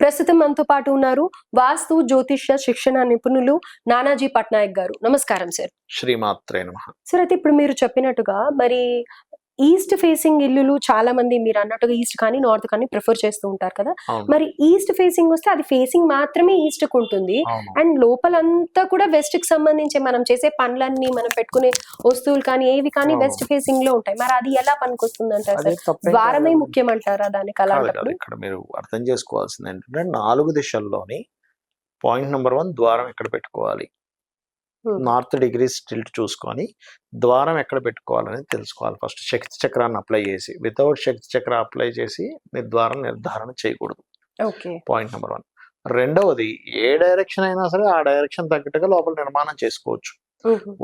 ప్రస్తుతం మనతో పాటు ఉన్నారు వాస్తు జ్యోతిష్య శిక్షణ నిపుణులు నానాజీ పట్నాయక్ గారు. నమస్కారం సార్. శ్రీమాత్రే నమ. సార్ అయితే ఇప్పుడు మీరు చెప్పినట్టుగా మరి ఈస్ట్ ఫేసింగ్ ఇల్లులు చాలా మంది మీరు అన్నట్టుగా ఈస్ట్ కానీ నార్త్ కానీ ప్రిఫర్ చేస్తూ ఉంటారు కదా మరి ఈస్ట్ ఫేసింగ్ వస్తే అది ఫేసింగ్ మాత్రమే ఈస్ట్కు ఉంటుంది అండ్ లోపలంతా కూడా వెస్ట్కి సంబంధించి మనం చేసే పనులన్నీ మనం పెట్టుకునే వస్తువులు కానీ ఏవి కానీ. వెస్ట్ ఫేసింగ్లో ఉంటాయి మరి అది ఎలా పనికొస్తుంది అంటారు సార్ ద్వారమే. ముఖ్యం అంటారా దానికి. అలాంటప్పుడు ఇక్కడ మీరు అర్థం చేసుకోవాల్సింది ఏంటంటే నాలుగు దిశల్లోని పాయింట్ నెంబర్ వన్ ద్వారం ఎక్కడ పెట్టుకోవాలి. నార్త్ డిగ్రీస్ టిల్ట్ చూసుకొని ద్వారం ఎక్కడ పెట్టుకోవాలని తెలుసుకోవాలి ఫస్ట్. శక్తి చక్రాన్ని అప్లై చేసి వితౌట్ శక్తి చక్ర అప్లై చేసి మీరు ద్వారం నిర్ధారణ చేయకూడదు. Point number one. రెండవది ఏ డైరెక్షన్ అయినా సరే ఆ డైరెక్షన్ తగ్గట్టుగా లోపల నిర్మాణం చేసుకోవచ్చు.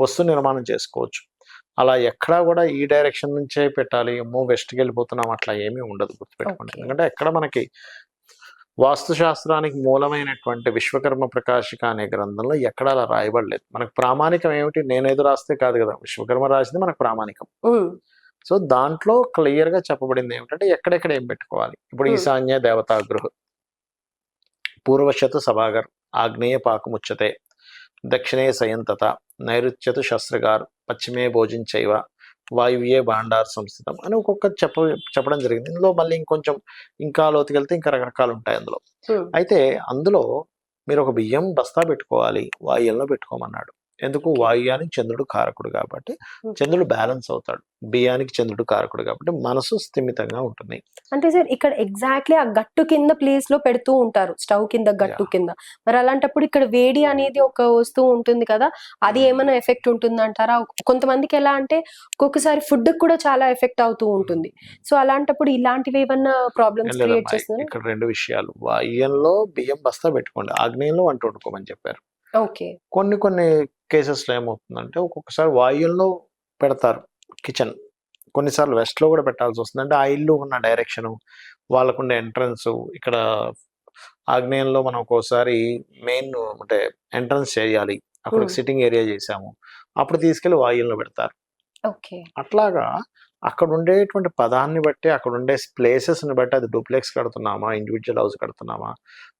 వస్తు నిర్మాణం చేసుకోవచ్చు. అలా ఎక్కడా కూడా ఈ డైరెక్షన్ నుంచే పెట్టాలి ఏమో వెస్ట్కి వెళ్ళిపోతున్నాం అట్లా ఏమీ ఉండదు గుర్తుపెట్టుకోండి. ఎందుకంటే ఎక్కడ మనకి వాస్తుశాస్త్రానికి మూలమైనటువంటి విశ్వకర్మ ప్రకాశిక అనే గ్రంథంలో ఎక్కడ అలా రాయబడలేదు. మనకు ప్రామాణికం ఏమిటి? నేనేదో రాస్తే కాదు కదా. విశ్వకర్మ రాసింది మనకు ప్రామాణికం. సో దాంట్లో క్లియర్గా చెప్పబడింది ఏమిటంటే ఎక్కడెక్కడ ఏం పెట్టుకోవాలి? ఇప్పుడు. ఈశాన్య దేవతాగృహ పూర్వశతు సభాగర్ ఆగ్నేయ పాకముచ్చతే దక్షిణే సయంతత నైరుత్యతు శస్త్రగార్ పశ్చిమే భోజించైవ వాయువ్యే భాండార్ సంస్థితం అని ఒక్కొక్క చెప్ప చెప్పడం జరిగింది. ఇందులో మళ్ళీ ఇంకొంచెం ఇంకా లోతుకెళ్తే ఇంకా రకరకాలు ఉంటాయి అందులో. అయితే అందులో మీరు ఒక బియ్యం బస్తా పెట్టుకోవాలి. వాయువ్యంలో పెట్టుకోమన్నాడు. ఎందుకు? వాయుయానికి చంద్రుడు కారకుడు కాబట్టి. చంద్రుడు బ్యాలెన్స్ అవుతాడు. బియ్యానికి చంద్రుడు కారకుడు కాబట్టి మనసు స్థిమితంగా ఉంటుంది. అంటే సార్ ఇక్కడ ఎగ్జాక్ట్లీ ఆ గట్టు కింద ప్లేస్లో పెడుతూ ఉంటారు స్టవ్ కింద గట్టు. కింద. మరి అలాంటప్పుడు ఇక్కడ వేడి అనేది ఒక వస్తువు ఉంటుంది కదా అది. ఏమైనా ఎఫెక్ట్ ఉంటుంది అంటారా కొంతమందికి ఎలా అంటే ఒక్కొక్కసారి ఫుడ్ కూడా చాలా ఎఫెక్ట్ అవుతూ ఉంటుంది. సో అలాంటప్పుడు ఇలాంటివి ఏమన్నా ప్రాబ్లమ్స్ క్రియేట్ చేస్తున్నారు ఇక్కడ రెండు విషయాలు. వాయుయంలో బియ్యం బస్తా పెట్టుకోండి ఆగ్నేయంలో వంట వండుకోమని చెప్పారు. ఓకే. కొన్ని కొన్ని కేసెస్లో ఏమవుతుందంటే ఒక్కొక్కసారి వాయువుల్లో పెడతారు. కిచెన్. కొన్నిసార్లు వెస్ట్లో కూడా పెట్టాల్సి వస్తుంది. అంటే ఆ ఇల్లు ఉన్న డైరెక్షను వాళ్ళకుండే ఎంట్రన్స్ ఇక్కడ ఆగ్నేయంలో మనం ఒక్కోసారి మెయిన్ అంటే ఎంట్రన్స్ చేయాలి. అక్కడ. సిట్టింగ్ ఏరియా చేసాము. అప్పుడు తీసుకెళ్ళి వాయువుల్లో పెడతారు. ఓకే. అట్లాగా అక్కడ ఉండేటువంటి పదాన్ని బట్టి అక్కడ ఉండే ప్లేసెస్ని బట్టి అది డూప్లెక్స్ కడుతున్నామా? ఇండివిజువల్ హౌస్ కడుతున్నామా?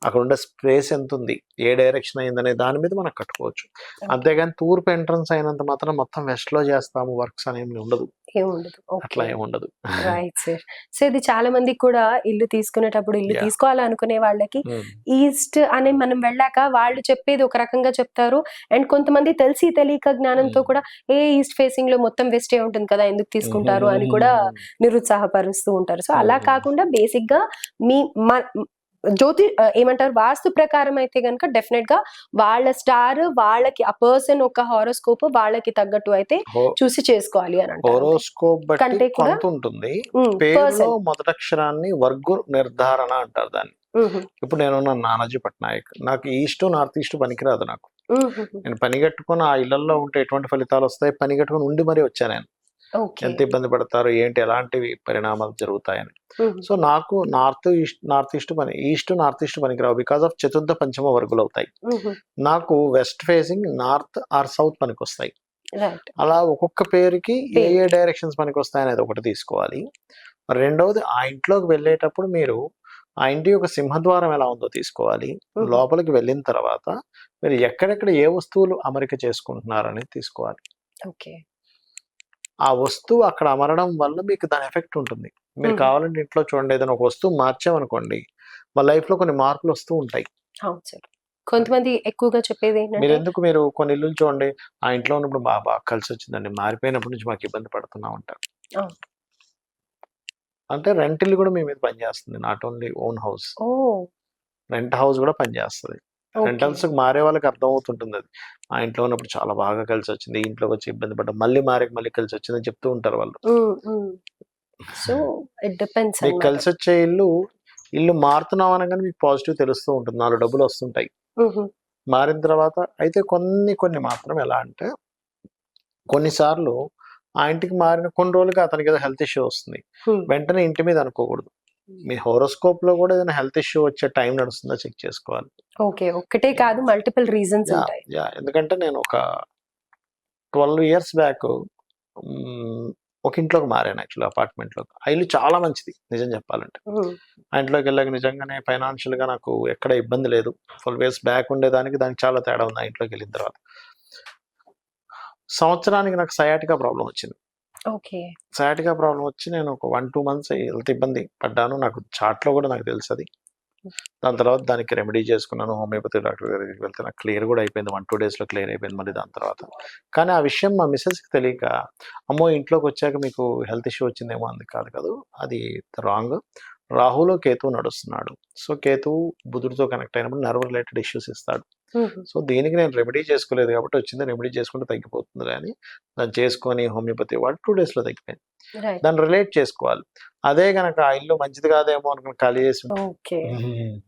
అక్కడ ఉండే స్పేస్ ఎంత ఉంది ఏ డైరెక్షన్ అయిందనే దాని మీద మనం కట్టుకోవచ్చు. అంతేగాని తూర్పు ఎంట్రన్స్ అయినంత మాత్రం మొత్తం వెస్ట్లో చేస్తాము. వర్క్స్ అనేమి ఉండదు. ఏముండదు. అట్లా ఏమి ఉండదు. Right sir. సో ఇది చాలా మందికి కూడా ఇల్లు తీసుకునేటప్పుడు ఇల్లు. తీసుకోవాలనుకునే వాళ్ళకి ఉమ్, ఈస్ట్ అని మనం వెళ్ళాక వాళ్ళు చెప్పేది ఒక రకంగా చెప్తారు. అండ్ కొంతమంది తెలిసి తెలియక జ్ఞానంతో Hmm. కూడా ఏ ఈస్ట్ ఫేసింగ్లో మొత్తం వెస్టే ఉంటుంది కదా ఎందుకు తీసుకుంటారు? అని కూడా నిరుత్సాహపరుస్తూ ఉంటారు. సో అలా Hmm. కాకుండా బేసిక్గా మ- జ్యోతి ఏమంటారు? వాస్తు ప్రకారం అయితే గనుక డెఫినెట్గా వాళ్ళ స్టార్ వాళ్ళకి ఆ పర్సన్ ఒక హారోస్కోప్ వాళ్ళకి తగ్గట్టు అయితే చూసి చేసుకోవాలి అని హోరోస్కోప్ కంటే కూడా- ఉంటుంది. పేరులో మొదటక్షరాన్ని వర్గు నిర్ధారణ అంటారు దాన్ని. ఇప్పుడు నేను నానాజీ పట్నాయక్. నాకు ఈస్ట్ నార్త్ ఈస్ట్ పనికిరాదు నాకు. నేను పని కట్టుకొని ఆ ఇళ్ళలో ఉంటే ఎటువంటి ఫలితాలు వస్తాయి? పని కట్టుకొని ఉండి మరీ వచ్చాను నేను. ఎంత ఇబ్బంది పడతారు ఏంటి ఎలాంటివి పరిణామాలు జరుగుతాయని. సో నాకు నార్త్ ఈస్ట్ నార్త్ ఈస్ట్ పని ఈస్ట్ నార్త్ ఈస్ట్ పనికిరావు బికాస్ ఆఫ్ చతుర్థ పంచమ వర్గులు అవుతాయి. నాకు west facing north or south పనికి వస్తాయి అలా ఒక్కొక్క పేరుకి ఏ. ఏ డైరెక్షన్స్ పనికి వస్తాయి అనేది ఒకటి తీసుకోవాలి. రెండవది ఆ ఇంట్లోకి వెళ్ళేటప్పుడు మీరు ఆ ఇంటి యొక్క సింహద్వారం ఎలా ఉందో తీసుకోవాలి. లోపలికి వెళ్ళిన తర్వాత మీరు ఎక్కడెక్కడ ఏ వస్తువులు అమరిక చేసుకుంటున్నారని తీసుకోవాలి. ఓకే. ఆ వస్తువు అక్కడ అమరడం వల్ల మీకు దాని ఎఫెక్ట్ ఉంటుంది. మీరు. కావాలంటే ఇంట్లో చూడండి ఏదైనా ఒక వస్తువు మార్చామనుకోండి మా లైఫ్లో కొన్ని మార్పులు వస్తూ ఉంటాయి. కొంతమంది ఎక్కువగా చెప్పేది మీరు ఎందుకు మీరు కొన్ని ఇల్లు చూడండి ఆ ఇంట్లో ఉన్నప్పుడు బాగా బాగా కలిసి వచ్చిందండి మారిపోయినప్పటి నుంచి మాకు ఇబ్బంది పడుతున్నాం అవును. అంటే రెంట్ ఇల్లు కూడా మీ మీద పనిచేస్తుంది not only own house. Rent house కూడా పనిచేస్తుంది. రెంటల్స్ మారే వాళ్ళకి అర్థం అవుతుంటుంది అది. ఆ ఇంట్లో ఉన్నప్పుడు చాలా బాగా కలిసి వచ్చింది ఇంట్లోకి వచ్చి ఇబ్బంది పడ్డా మళ్ళీ మారే మళ్ళీ కలిసి వచ్చిందని చెప్తూ ఉంటారు వాళ్ళు. సో ఇట్ డిపెండ్స్ మీకు కలిసి వచ్చే ఇల్లు ఇల్లు మారుతున్నాం అనగానే మీకు పాజిటివ్ తెలుస్తూ ఉంటుంది. నాలుగు డబ్బులు వస్తుంటాయి. మారిన తర్వాత అయితే కొన్ని కొన్ని మాత్రం ఎలా అంటే కొన్నిసార్లు ఆ ఇంటికి మారిన కొన్ని రోజులకి అతనికి ఏదో హెల్త్ ఇష్యూ వస్తుంది. వెంటనే ఇంటి మీద అనుకోకూడదు. మీ హోరోస్కోప్లో కూడా ఏదైనా హెల్త్ ఇష్యూ వచ్చే టైం నడుస్తుందో చెక్ చేసుకోవాలి. ఓకే ఒక్కటే కాదు మల్టిపుల్ రీజన్స్ యా, ఎందుకంటే నేను ఒక ట్వెల్వ్ ఇయర్స్ బ్యాక్ ఒక ఇంట్లోకి మారాను యాక్చువల్లీ అపార్ట్మెంట్లోకి. ఆ ఇల్లు చాలా మంచిది నిజం చెప్పాలంటే. ఆ ఇంట్లోకి వెళ్ళాక నిజంగానే ఫైనాన్షియల్గా నాకు ఎక్కడ ఇబ్బంది లేదు. ఫుల్ వేస్ బ్యాక్ ఉండేదానికి దానికి చాలా తేడా ఉంది ఆ ఇంట్లోకి వెళ్ళిన తర్వాత. సంవత్సరానికి నాకు సయాటికా ప్రాబ్లం వచ్చింది. ఓకే. సయాటికా ప్రాబ్లం వచ్చి నేను ఒక వన్ టూ మంత్స్ హెల్త్ ఇబ్బంది పడ్డాను. నాకు చాట్లో కూడా నాకు తెలుసు అది దాని తర్వాత దానికి రెమెడీ చేసుకున్నాను. హోమియోపతి డాక్టర్ దగ్గరికి వెళ్తే నాకు క్లియర్ కూడా అయిపోయింది. వన్ టూ డేస్లో క్లియర్ అయిపోయింది మళ్ళీ దాని తర్వాత. కానీ ఆ విషయం మా మిస్సెస్కి తెలియక అమ్మో! ఇంట్లోకి వచ్చాక మీకు హెల్త్ ఇష్యూ వచ్చిందేమో అంది. కాదు కాదు. అది రాంగ్. రాహులో కేతు నడుస్తున్నాడు. సో కేతు బుధుడితో కనెక్ట్ అయినప్పుడు నర్వ్ రిలేటెడ్ ఇష్యూస్ ఇస్తాడు. సో దీనికి నేను రెమెడీ చేసుకోలేదు కాబట్టి వచ్చింది రెమెడీ చేసుకుంటే తగ్గిపోతుంది కానీ దాన్ని చేసుకొని హోమియోపతి వాడు టూ డేస్లో తగ్గిపోయింది. దాన్ని రిలేట్ చేసుకోవాలి. అదే కనుక ఆ ఇల్లు మంచిది కాదేమో అనుకుని ఖాళీ చేసి ఓకే.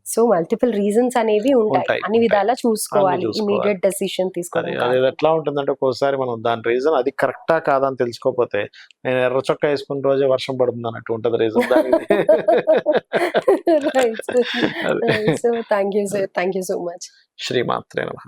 సో మల్టిపుల్ రీజన్స్ అనేవి ఉంటాయి. అన్ని. విధాలా చూసుకోవాలి. ఇమీడియట్ డెసిషన్ తీసుకోవాలి అది ఎట్లా ఉంటుందంటే ఒక్కోసారి మనం దాని రీజన్ అది కరెక్టా కాదా అని తెలుసుకోకపోతే నేను ఎర్ర చొక్కా వేసుకున్న రోజే వర్షం పడుతుంది అన్నట్టు ఉంటుంది reason thank you sir thank you so much శ్రీమాత్రే నమః.